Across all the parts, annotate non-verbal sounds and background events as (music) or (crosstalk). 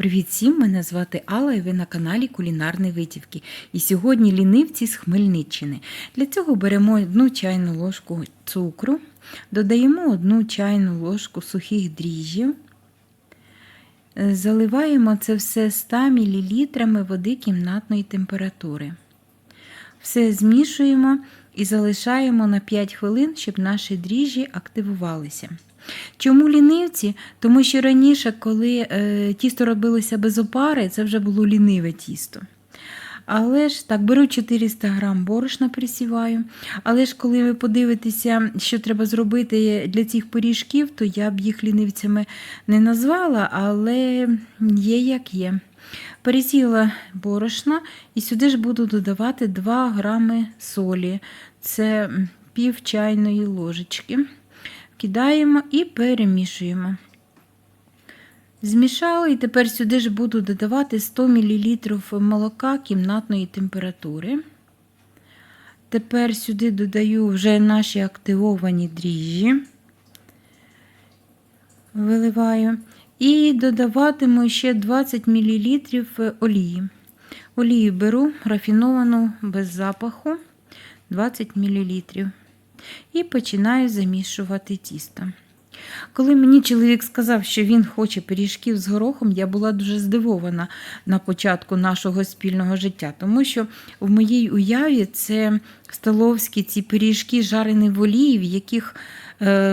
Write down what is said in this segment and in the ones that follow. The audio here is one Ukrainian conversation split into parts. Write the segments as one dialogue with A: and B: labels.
A: Привіт всім! Мене звати Алла і ви на каналі Кулінарні Витівки. І сьогодні лінивці з Хмельниччини. Для цього беремо одну чайну ложку цукру, додаємо одну чайну ложку сухих дріжджів, е, заливаємо це все 100 мл води кімнатної температури. Все змішуємо і залишаємо на 5 хвилин, щоб наші дріжджі активувалися. Чому лінивці? Тому що раніше, коли е, тісто робилося без опари, це вже було ліниве тісто. Але ж так, беру 400 грам борошна, присіваю. Але ж коли ви подивитеся, що треба зробити для цих пиріжків, то я б їх лінивцями не назвала, але є як є. Пересіла борошно і сюди ж буду додавати 2 грами солі. Це пів чайної ложечки. Кидаємо і перемішуємо. Змішали, і тепер сюди ж буду додавати 100 мл молока кімнатної температури. Тепер сюди додаю вже наші активовані дріжджі, виливаю. І додаватиму ще 20 мл олії. Олію беру рафіновану без запаху 20 мл. І починаю замішувати тісто. Коли мені чоловік сказав, що він хоче пиріжків з горохом, я була дуже здивована на початку нашого спільного життя, тому що в моїй уяві це столовські ці пиріжки, жарені в олії, в яких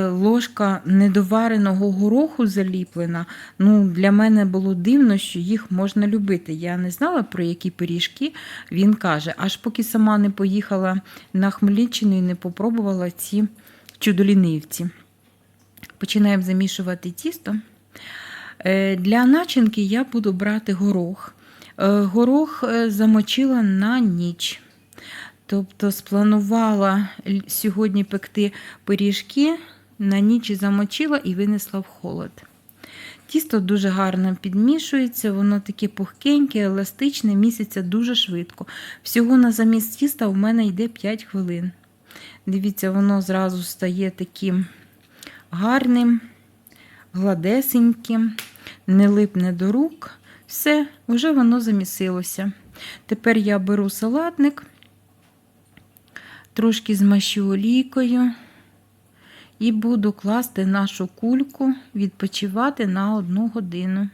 A: ложка недовареного гороху заліплена. Ну, Для мене було дивно, що їх можна любити. Я не знала, про які пиріжки він каже, аж поки сама не поїхала на Хмельниччину і не попробувала ці чудолінивці. Починаємо замішувати тісто. Е, Для начинки я буду брати горох. Е, Горох е, замочила на ніч. Тобто спланувала сьогодні пекти пиріжки, на ніч замочила і винесла в холод. Тісто дуже гарно підмішується, воно таке пухкеньке, еластичне, місяця дуже швидко. Всього на замість тіста у мене йде 5 хвилин. Дивіться, воно зразу стає таким гарним, гладесеньким, не липне до рук. Все, вже воно замісилося. Тепер я беру салатник, трошки змащу олійкою і буду класти нашу кульку, відпочивати на одну годину.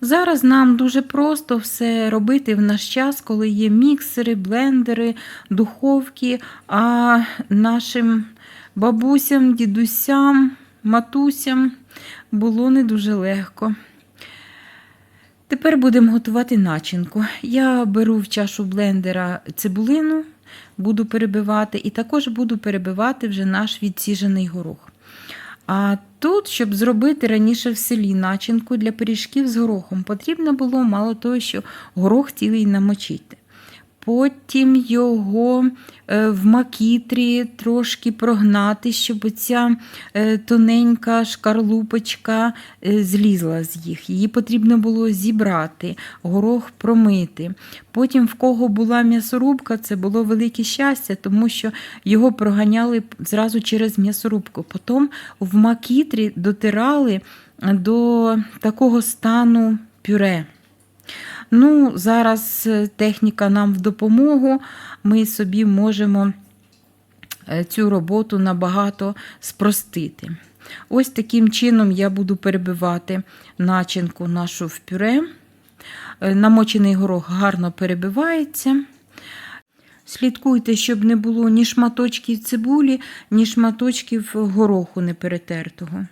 A: Зараз нам дуже просто все робити в наш час, коли є міксери, блендери, духовки, а нашим бабусям, дідусям, матусям було не дуже легко. Тепер будемо готувати начинку. Я беру в чашу блендера цибулину, буду перебивати, і також буду перебивати вже наш відсіжений горох. А тут, щоб зробити раніше в селі начинку для пиріжків з горохом, потрібно було мало того, що горох цілий намочити. Потім його в макітрі трошки прогнати, щоб ця тоненька шкарлупочка злізла з їх. Її потрібно було зібрати, горох промити. Потім, в кого була м'ясорубка, це було велике щастя, тому що його проганяли зразу через м'ясорубку. Потім в макітрі дотирали до такого стану пюре. Ну, Зараз техніка нам в допомогу, ми собі можемо цю роботу набагато спростити. Ось таким чином я буду перебивати начинку нашу в пюре. Намочений горох гарно перебивається. Слідкуйте, щоб не було ні шматочків цибулі, ні шматочків гороху неперетертого.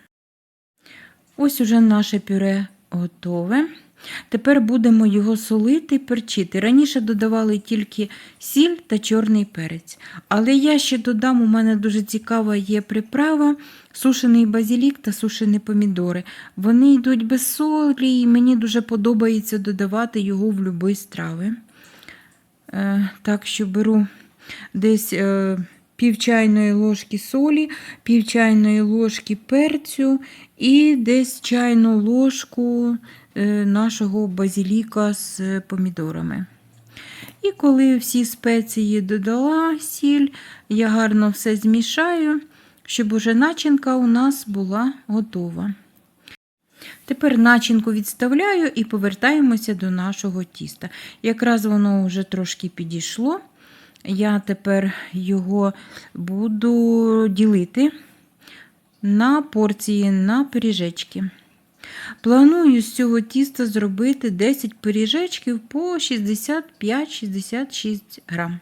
A: Ось уже наше пюре готове. Тепер будемо його солити і перчити. Раніше додавали тільки сіль та чорний перець. Але я ще додам, у мене дуже цікава є приправа, сушений базилік та сушені помідори. Вони йдуть без солі, і мені дуже подобається додавати його в будь-які страви. Е, так що беру десь е, пів чайної ложки солі, пів чайної ложки перцю і десь чайну ложку нашого базиліка з помідорами. І коли всі спеції додала сіль, я гарно все змішаю, щоб уже начинка у нас була готова. Тепер начинку відставляю і повертаємося до нашого тіста. Якраз воно вже трошки підійшло. Я тепер його буду ділити на порції, на пиріжечки. Планую з цього тіста зробити 10 пиріжечків по 65-66 грам.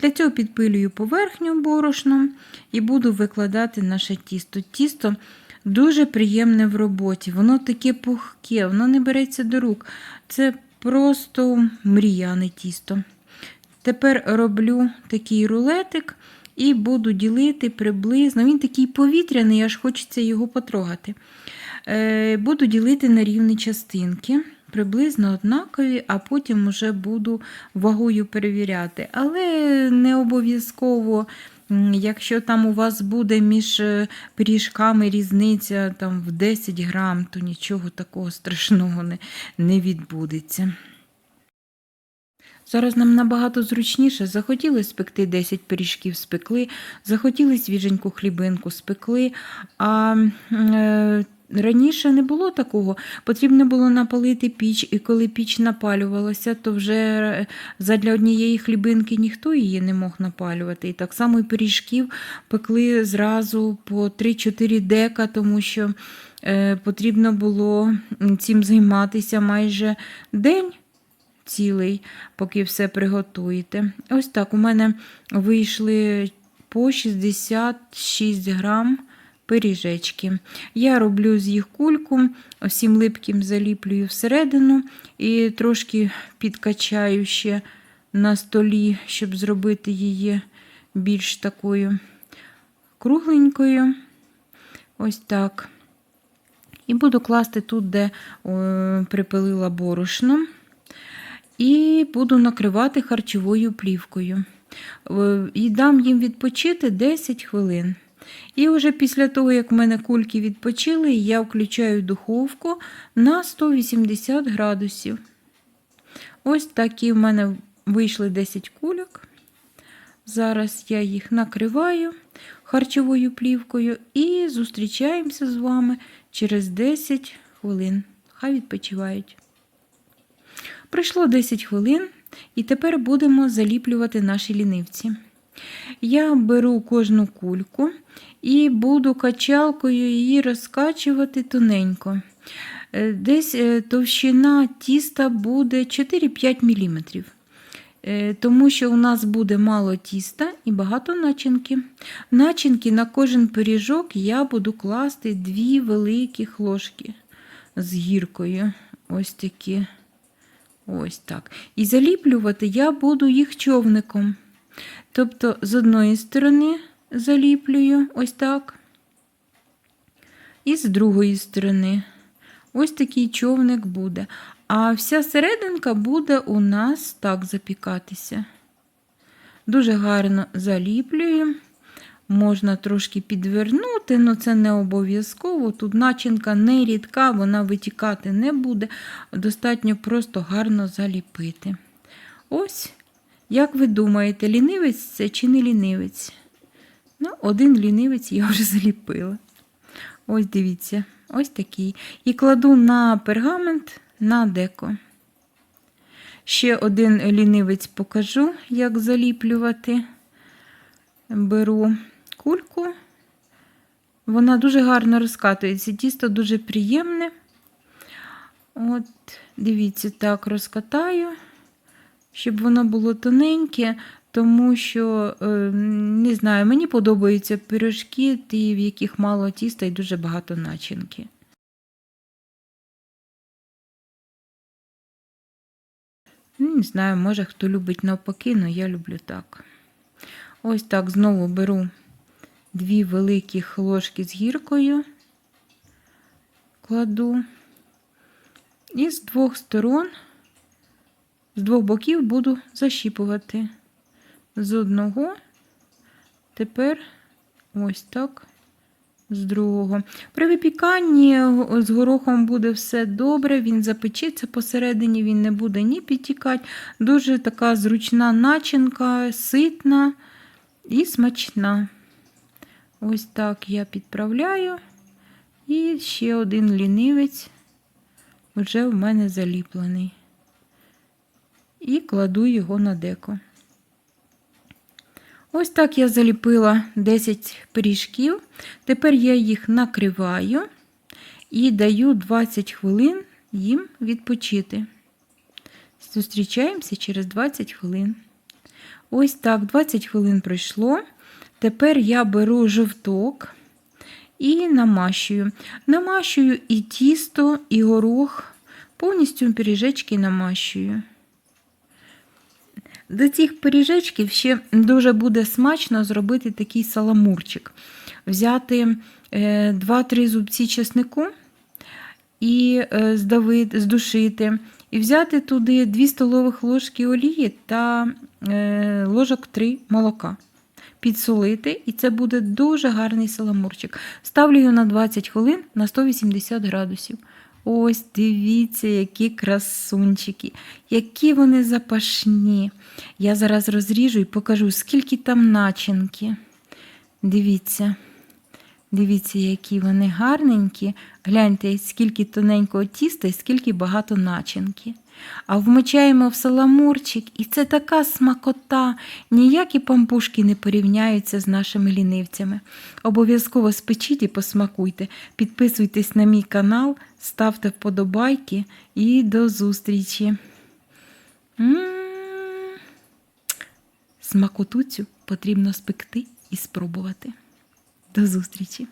A: Для цього підпилюю поверхню борошном і буду викладати наше тісто. Тісто дуже приємне в роботі, воно таке пухке, воно не береться до рук. Це просто мріяне тісто. Тепер роблю такий рулетик і буду ділити приблизно. Він такий повітряний, аж хочеться його потрогати. Е, Буду ділити на рівні частинки, приблизно однакові, а потім вже буду вагою перевіряти. Але не обов'язково. Якщо там у вас буде між е, пиріжками різниця там, в 10 грам, то нічого такого страшного не, не відбудеться. Зараз нам набагато зручніше. Захотілося спекти 10 пиріжків, спекли, захотіли свіженьку хлібинку, спекли. А е, раніше не було такого. Потрібно було напалити піч, і коли піч напалювалася, то вже е, задля однієї хлібинки ніхто її не мог напалювати. І так само і пиріжків пекли зразу по 3-4 дека, тому що е, потрібно було цим займатися майже день цілий, поки все приготуєте. Ось так у мене вийшли по 66 грам пиріжечки. Я роблю з їх кульку, всім липким заліплюю всередину і трошки підкачаю ще на столі, щоб зробити її більш такою кругленькою. Ось так. І буду класти тут, де о, припилила борошно і буду накривати харчовою плівкою. Е, І дам їм відпочити 10 хвилин. І вже після того, як в мене кульки відпочили, я включаю духовку на 180 градусів. Ось такі в мене вийшли 10 кульок. Зараз я їх накриваю харчовою плівкою і зустрічаємося з вами через 10 хвилин. Хай відпочивають. Пройшло 10 хвилин, і тепер будемо заліплювати наші лінивці. Я беру кожну кульку і буду качалкою її розкачувати тоненько. Е, Десь е, товщина тіста буде 4-5 мм. Е, Тому що у нас буде мало тіста і багато начинки. Начинки на кожен пиріжок я буду класти дві великі ложки з гіркою. Ось такі. Ось так. І заліплювати я буду їх човником. Тобто, з одної сторони заліплюю ось так. І з другої сторони. Ось такий човник буде. А вся серединка буде у нас так запікатися. Дуже гарно заліплюю. Можна трошки підвернути, але це не обов'язково. Тут начинка не рідка, вона витікати не буде. Достатньо просто гарно заліпити. Ось, як ви думаєте, лінивець це чи не лінивець? Ну, один лінивець я вже (laughs) заліпила. Ось дивіться, ось такий. І кладу на пергамент на деко. Ще один лінивець покажу, як заліплювати. Беру кульку. Вона дуже гарно розкатується. Тісто дуже приємне. От, дивіться, так розкатаю, щоб воно було тоненьке, тому що, е, не знаю, мені подобаються пирожки, ті, в яких мало тіста і дуже багато начинки. Ну, Не знаю, може хто любить навпаки, але я люблю так. Ось так знову беру дві великі ложки з гіркою, кладу. І з двох сторон, з двох боків буду защіпувати. З одного, тепер ось так, з другого. При випіканні з горохом буде все добре, він запечеться посередині, він не буде ні підтікати. Дуже така зручна начинка, ситна і смачна. Ось так я підправляю І ще один лінивець вже в мене заліплений. І кладу його на деко. Ось так я заліпила 10 пиріжків. Тепер я їх накриваю і даю 20 хвилин їм відпочити. Зустрічаємося через 20 хвилин. Ось так, 20 хвилин пройшло. Тепер я беру жовток і намащую. Намащую і тісто, і горох, повністю пиріжечки намащую. До цих пиріжечків ще дуже буде смачно зробити такий саламурчик. Взяти 2-3 зубці чеснику і е, здавити, здушити, і взяти туди 2 столових ложки олії та е, ложок 3 молока. Підсолити, і це буде дуже гарний саламурчик. Ставлю його на 20 хвилин на 180 градусів. Ось дивіться, які красунчики, які вони запашні. Я зараз розріжу і покажу, скільки там начинки. Дивіться. Дивіться, які вони гарненькі. Гляньте, скільки тоненького тіста і скільки багато начинки. А вмочаємо в саламурчик, і це така смакота. Ніякі пампушки не порівняються з нашими лінивцями. Обов'язково спечіть і посмакуйте. Підписуйтесь на мій канал, ставте вподобайки і до зустрічі. М-м-м. Смакоту цю потрібно спекти і спробувати. До зустрічі!